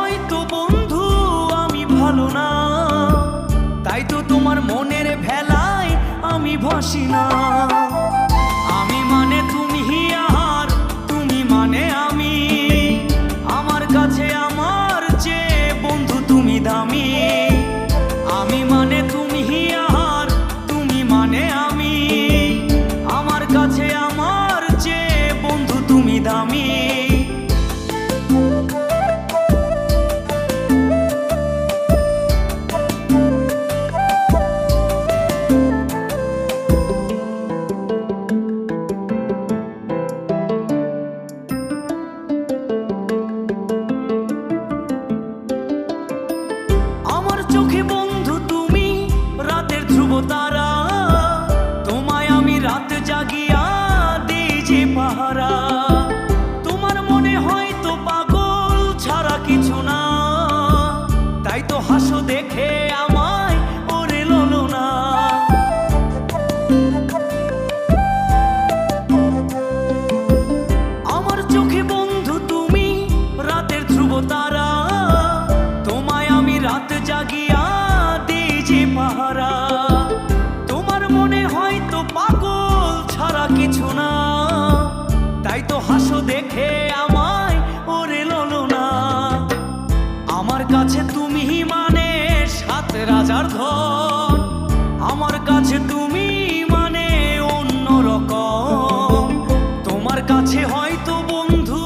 হয়তো বন্ধু, আমি ভালো না। তাই তো তোমার মনের ভেলায় আমি ভাসি না। আমি মানে তুমি আর তুমি মানে আমি। আমার কাছে আমার যে বন্ধু তুমি দামি। আমি মানে তুমি আর তুমি মানে আমি। আমার কাছে আমার যে বন্ধু তুমি দামি। যে পাহারা, তোমার মনে হয়তো পাগল ছাড়া কিছু না। তাই তো হাসো দেখে আমায়, ওরে ললো না আমার কাছে তুমি মানে সাত রাজার ধন। আমার কাছে তুমি মানে অন্য রকম। তোমার কাছে হয়তো বন্ধু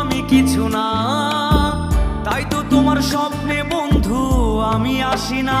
আমি কিছু না। তাই তো তোমার স্বপ্নে বন্ধু আমি আসি না।